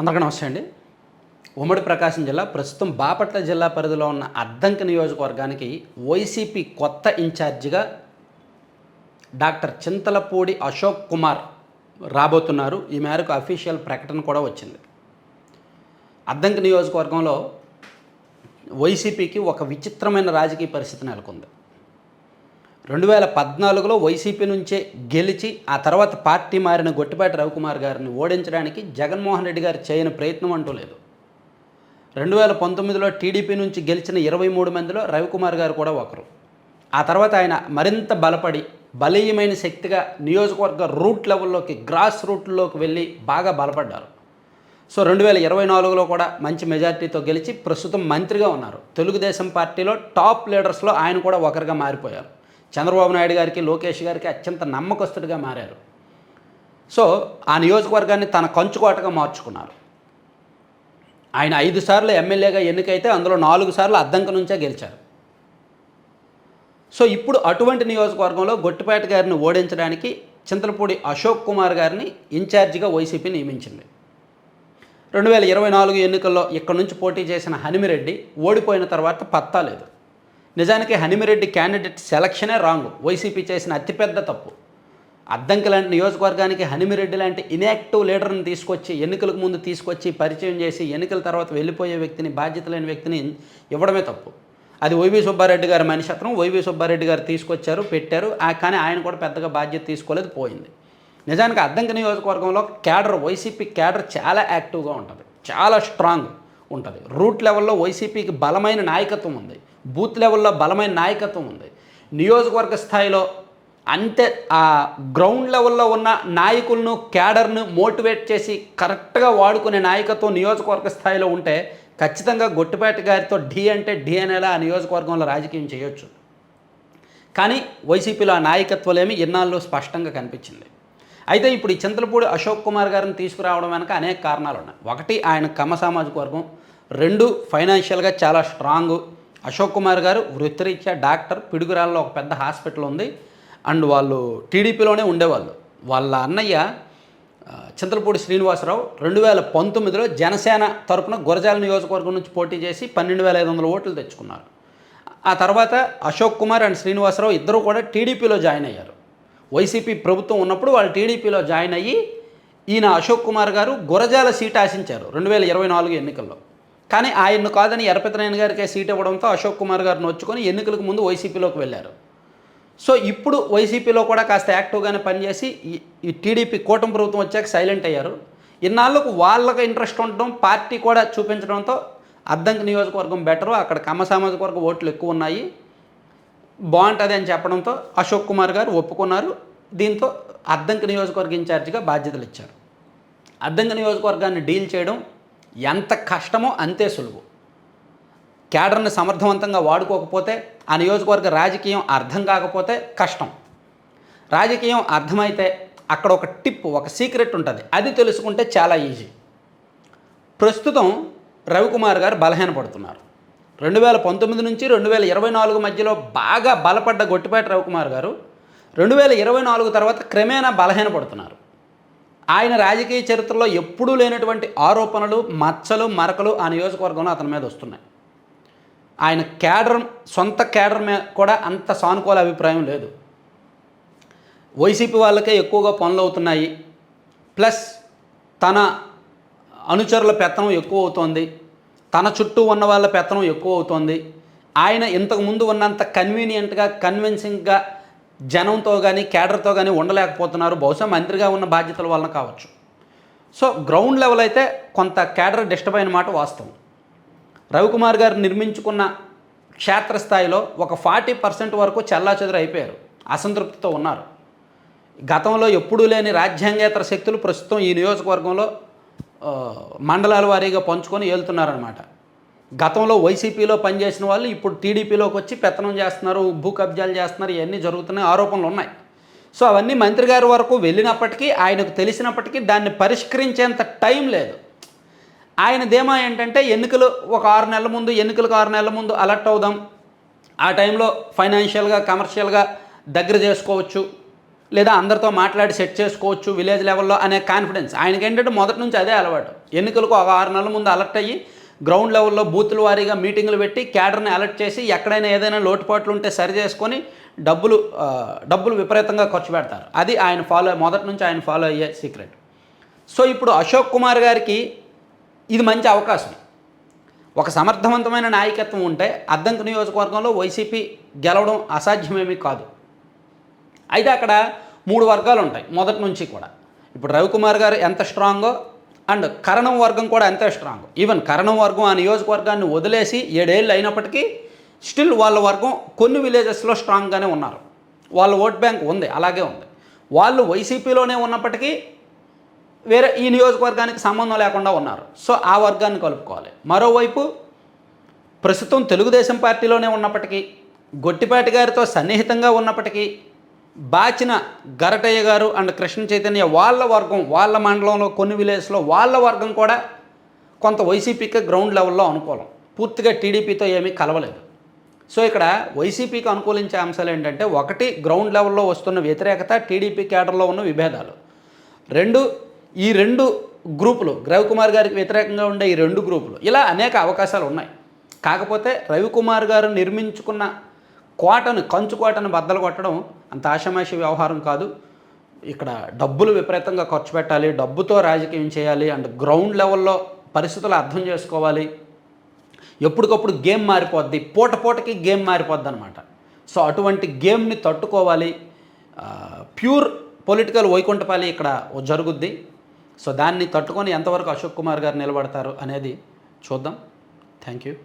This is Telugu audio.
అందరికీ నమస్తే అండి. ఉమ్మడి ప్రకాశం జిల్లా ప్రస్తుతం బాపట్ల జిల్లా పరిధిలో ఉన్న అద్దంకి నియోజకవర్గానికి వైసీపీ కొత్త ఇన్ఛార్జిగా డాక్టర్ చింతలపూడి అశోక్ కుమార్ రాబోతున్నారు. ఈ మేరకు అఫీషియల్ ప్రకటన కూడా వచ్చింది. అద్దంకి నియోజకవర్గంలో వైసీపీకి ఒక విచిత్రమైన రాజకీయ పరిస్థితి నెలకొంది. రెండు వేల పద్నాలుగులో వైసీపీ నుంచే గెలిచి ఆ తర్వాత పార్టీ మారిన గొట్టిపాటి రవికుమార్ గారిని ఓడించడానికి జగన్మోహన్ రెడ్డి గారు చేయని ప్రయత్నం అంటూ లేదు. రెండు వేల పంతొమ్మిదిలో టీడీపీ నుంచి గెలిచిన ఇరవై మూడు మందిలో రవికుమార్ గారు కూడా ఒకరు. ఆ తర్వాత ఆయన మరింత బలపడి బలీయమైన శక్తిగా నియోజకవర్గ రూట్ లెవెల్లోకి గ్రాస్ రూట్లోకి వెళ్ళి బాగా బలపడ్డారు. సో రెండు వేల ఇరవై నాలుగులో కూడా మంచి మెజార్టీతో గెలిచి ప్రస్తుతం మంత్రిగా ఉన్నారు. తెలుగుదేశం పార్టీలో టాప్ లీడర్స్లో ఆయన కూడా ఒకరిగా మారిపోయారు. చంద్రబాబు నాయుడు గారికి లోకేష్ గారికి అత్యంత నమ్మకస్తుడిగా మారారు. సో ఆ నియోజకవర్గాన్ని తన కంచుకోటగా మార్చుకున్నారు. ఆయన ఐదు సార్లు ఎమ్మెల్యేగా ఎన్నికైతే అందులో నాలుగు సార్లు అద్దంక నుంచే గెలిచారు. సో ఇప్పుడు అటువంటి నియోజకవర్గంలో గొట్టిపేట గారిని ఓడించడానికి చింతలపూడి అశోక్ కుమార్ గారిని ఇన్ఛార్జిగా వైసీపీ నియమించింది. రెండు వేల ఇరవై నాలుగు ఎన్నికల్లో ఇక్కడ నుంచి పోటీ చేసిన హనిమిరెడ్డి ఓడిపోయిన తర్వాత పత్తా లేదు. నిజానికి హనిమిరెడ్డి క్యాండిడేట్ సెలక్షనే రాంగ్ వైసీపీ చేసిన అతిపెద్ద తప్పు. అద్దంకి లాంటి నియోజకవర్గానికి హనిమిరెడ్డి లాంటి ఇన్యాక్టివ్ లీడర్ని తీసుకొచ్చి ఎన్నికలకు ముందు తీసుకొచ్చి పరిచయం చేసి ఎన్నికల తర్వాత వెళ్ళిపోయే వ్యక్తిని బాధ్యత లేని వ్యక్తిని ఇవ్వడమే తప్పు. అది వైవి సుబ్బారెడ్డి గారి మనిషత్వం వైవి సుబ్బారెడ్డి గారు తీసుకొచ్చారు పెట్టారు. ఆ కానీ ఆయన కూడా పెద్దగా బాధ్యత తీసుకోలేదు పోయింది. నిజానికి అద్దంకి నియోజకవర్గంలో క్యాడర్ వైసీపీ క్యాడర్ చాలా యాక్టివ్గా ఉంటుంది. చాలా స్ట్రాంగ్ ఉంటుంది. రూట్ లెవెల్లో వైసీపీకి బలమైన నాయకత్వం ఉంది. బూత్ లెవెల్లో బలమైన నాయకత్వం ఉంది. నియోజకవర్గ స్థాయిలో అంతే ఆ గ్రౌండ్ లెవెల్లో ఉన్న నాయకులను క్యాడర్ను మోటివేట్ చేసి కరెక్ట్గా వాడుకునే నాయకత్వం నియోజకవర్గ స్థాయిలో ఉంటే ఖచ్చితంగా గొట్టిపేట గారితో డి అంటే డి అనేలా ఆ నియోజకవర్గంలో రాజకీయం చేయొచ్చు. కానీ వైసీపీలో ఆ నాయకత్వలేమి ఇన్నాళ్ళు స్పష్టంగా కనిపించింది. అయితే ఇప్పుడు ఈ చింతలపూడి అశోక్ కుమార్ గారిని తీసుకురావడం వెనక అనేక కారణాలు ఉన్నాయి ఒకటి ఆయన కమ సామాజిక వర్గం. రెండు ఫైనాన్షియల్గా చాలా స్ట్రాంగ్. అశోక్ కుమార్ గారు వృత్తిరీత్యా డాక్టర్ పిడుగురాల్లో ఒక పెద్ద హాస్పిటల్ ఉంది. అండ్ వాళ్ళు టీడీపీలోనే ఉండేవాళ్ళు. వాళ్ళ అన్నయ్య చింతలపూడి శ్రీనివాసరావు రెండు వేల పంతొమ్మిదిలో జనసేన తరపున గురజాల నియోజకవర్గం నుంచి పోటీ చేసి పన్నెండు వేల ఐదు వందల ఓట్లు తెచ్చుకున్నారు. ఆ తర్వాత అశోక్ కుమార్ అండ్ శ్రీనివాసరావు ఇద్దరు కూడా టీడీపీలో జాయిన్ అయ్యారు. వైసీపీ ప్రభుత్వం ఉన్నప్పుడు వాళ్ళు టీడీపీలో జాయిన్ అయ్యి ఈయన అశోక్ కుమార్ గారు గురజాల సీట్ ఆశించారు రెండు వేల ఇరవై నాలుగు ఎన్నికల్లో. కానీ ఆయన్ను కాదని ఎరపెత్తనాయన గారికే సీట్ ఇవ్వడంతో అశోక్ కుమార్ గారిని వచ్చుకొని ఎన్నికలకు ముందు వైసీపీలోకి వెళ్ళారు. సో ఇప్పుడు వైసీపీలో కూడా కాస్త యాక్టివ్గానే పనిచేసి ఈ- ఈ టీడీపీ కూటమి ప్రభుత్వం వచ్చాక సైలెంట్ అయ్యారు. ఇన్నాళ్ళకు వాళ్ళకి ఇంట్రెస్ట్ ఉండడం పార్టీ కూడా చూపించడంతో అద్దంకి నియోజకవర్గం బెటరు అక్కడ కమ్మ సామాజిక వర్గ ఓట్లు ఎక్కువ ఉన్నాయి. బాగుంటుంది అని చెప్పడంతో అశోక్ కుమార్ గారు ఒప్పుకున్నారు. దీంతో అద్దంకి నియోజకవర్గ ఇన్ఛార్జిగా బాధ్యతలు ఇచ్చారు. అద్దంకి నియోజకవర్గాన్ని డీల్ చేయడం ఎంత కష్టమో అంతే సులువు. క్యాడర్ని సమర్థవంతంగా వాడుకోకపోతే ఆ నియోజకవర్గ రాజకీయం అర్థం కాకపోతే కష్టం. రాజకీయం అర్థమైతే అక్కడ ఒక టిప్ ఒక సీక్రెట్ ఉంటుంది. అది తెలుసుకుంటే చాలా ఈజీ. ప్రస్తుతం రవికుమార్ గారు బలహీనపడుతున్నారు రెండు వేల పంతొమ్మిది నుంచి రెండు వేల ఇరవై నాలుగు మధ్యలో బాగా బలపడ్డ గొట్టిపేట రవికుమార్ గారు రెండు వేల ఇరవై నాలుగు తర్వాత క్రమేణా బలహీనపడుతున్నారు ఆయన రాజకీయ చరిత్రలో ఎప్పుడూ లేనటువంటి ఆరోపణలు మచ్చలు మరకలు ఆ నియోజకవర్గంలో అతని మీద వస్తున్నాయి. ఆయన క్యాడర్ సొంత క్యాడర్ మీద కూడా అంత సానుకూల అభిప్రాయం లేదు. వైసీపీ వాళ్ళకే ఎక్కువగా పనులు అవుతున్నాయి. ప్లస్ తన అనుచరుల పెత్తనం ఎక్కువ అవుతోంది. తన చుట్టూ ఉన్న వాళ్ళ పెత్తనం ఎక్కువ అవుతోంది. ఆయన ఇంతకు ముందు ఉన్నంత కన్వీనియంట్గా కన్విన్సింగ్గా జనంతో కానీ క్యాడర్తో కానీ ఉండలేకపోతున్నారు. బహుశా మంత్రిగా ఉన్న బాధ్యతల వలన కావచ్చు. సో గ్రౌండ్ లెవెల్ అయితే కొంత క్యాడర్ డిస్టర్బ్ అయిన మాట వాస్తవం. రవికుమార్ గారు నిర్మించుకున్న క్షేత్రస్థాయిలో ఒక ఫార్టీ పర్సెంట్ వరకు చెల్లాచెదురు అయిపోయారు. అసంతృప్తితో ఉన్నారు. గతంలో ఎప్పుడూ లేని రాజ్యాంగేతర శక్తులు ప్రస్తుతం ఈ నియోజకవర్గంలో మండలాల వారీగా పంచుకొని వెళ్తున్నారనమాట గతంలో వైసీపీలో పనిచేసిన వాళ్ళు ఇప్పుడు టీడీపీలోకి వచ్చి పెత్తనం చేస్తున్నారు భూ కబ్జాలు చేస్తున్నారు ఇవన్నీ జరుగుతున్నాయి ఆరోపణలు ఉన్నాయి. సో అవన్నీ మంత్రి గారి వరకు వెళ్ళినప్పటికీ ఆయనకు తెలిసినప్పటికీ దాన్ని పరిష్కరించేంత టైం లేదు. ఆయన ధీమా ఏంటంటే ఎన్నికలు ఒక ఆరు నెలల ముందు ఎన్నికలకు ఆరు నెలల ముందు అలర్ట్ అవుదాం. ఆ టైంలో ఫైనాన్షియల్గా కమర్షియల్గా దగ్గర చేసుకోవచ్చు. లేదా అందరితో మాట్లాడి సెట్ చేసుకోవచ్చు విలేజ్ లెవెల్లో అనే కాన్ఫిడెన్స్ ఆయనకి ఏంటంటే మొదటి నుంచి అదే అలవాటు. ఎన్నికలకు ఒక ఆరు నెలల ముందు అలర్ట్ అయ్యి గ్రౌండ్ లెవెల్లో బూతుల వారీగా మీటింగులు పెట్టి క్యాడర్ని అలర్ట్ చేసి ఎక్కడైనా ఏదైనా లోటుపాట్లు ఉంటే సరి చేసుకొని డబ్బులు డబ్బులు విపరీతంగా ఖర్చు పెడతారు. అది ఆయన ఫాలో మొదటి నుంచి ఆయన ఫాలో అయ్యే సీక్రెట్. సో ఇప్పుడు అశోక్ కుమార్ గారికి ఇది మంచి అవకాశం. ఒక సమర్థవంతమైన నాయకత్వం ఉంటే అద్దంకు నియోజకవర్గంలో వైసీపీ గెలవడం అసాధ్యమేమీ కాదు. అయితే అక్కడ మూడు వర్గాలు ఉంటాయి మొదటి నుంచి కూడా. ఇప్పుడు రవికుమార్ గారు ఎంత స్ట్రాంగో అండ్ కరణం వర్గం కూడా అంతే స్ట్రాంగ్ ఈవెన్ కరణం వర్గం ఆ నియోజకవర్గాన్ని వదిలేసి ఏడేళ్ళు అయినప్పటికీ స్టిల్ వాళ్ళ వర్గం కొన్ని విలేజెస్లో స్ట్రాంగ్గానే ఉన్నారు. వాళ్ళ ఓట్ బ్యాంక్ ఉంది అలాగే ఉంది. వాళ్ళు వైసీపీలోనే ఉన్నప్పటికీ వేరే ఈ నియోజకవర్గానికి సంబంధం లేకుండా ఉన్నారు. సో ఆ వర్గాన్ని కలుపుకోవాలి. మరోవైపు ప్రస్తుతం తెలుగుదేశం పార్టీలోనే ఉన్నప్పటికీ గొట్టిపాటి గారితో సన్నిహితంగా ఉన్నప్పటికీ బాచిన గరటయ్య గారు అండ్ కృష్ణ చైతన్య వాళ్ళ వర్గం వాళ్ళ మండలంలో కొన్ని విలేజ్లో వాళ్ళ వర్గం కూడా కొంత వైసీపీకి గ్రౌండ్ లెవెల్లో అనుకూలం. పూర్తిగా టీడీపీతో ఏమీ కలవలేదు. సో ఇక్కడ వైసీపీకి అనుకూలించే అంశాలు ఏంటంటే ఒకటి గ్రౌండ్ లెవెల్లో వస్తున్న వ్యతిరేకత టీడీపీ కేడర్లో ఉన్న విభేదాలు. రెండు ఈ రెండు గ్రూపులు రవికుమార్ గారికి వ్యతిరేకంగా ఉండే ఈ రెండు గ్రూపులు ఇలా అనేక అవకాశాలు ఉన్నాయి. కాకపోతే రవికుమార్ గారు నిర్మించుకున్న కోటను కంచు కోటను బద్దలు కొట్టడం అంత ఆషమాషి వ్యవహారం కాదు. ఇక్కడ డబ్బులు విపరీతంగా ఖర్చు పెట్టాలి డబ్బుతో రాజకీయం చేయాలి అండ్ గ్రౌండ్ లెవెల్లో పరిస్థితులు అర్థం చేసుకోవాలి. ఎప్పటికప్పుడు గేమ్ మారిపోద్ది పూట పూటకి గేమ్ మారిపోద్ది అనమాట సో అటువంటి గేమ్ని తట్టుకోవాలి. ప్యూర్ పొలిటికల్ వైకుంఠపాలి ఇక్కడ జరుగుద్ది. సో దాన్ని తట్టుకొని ఎంతవరకు అశోక్ కుమార్ గారు నిలబడతారు అనేది చూద్దాం. Thank you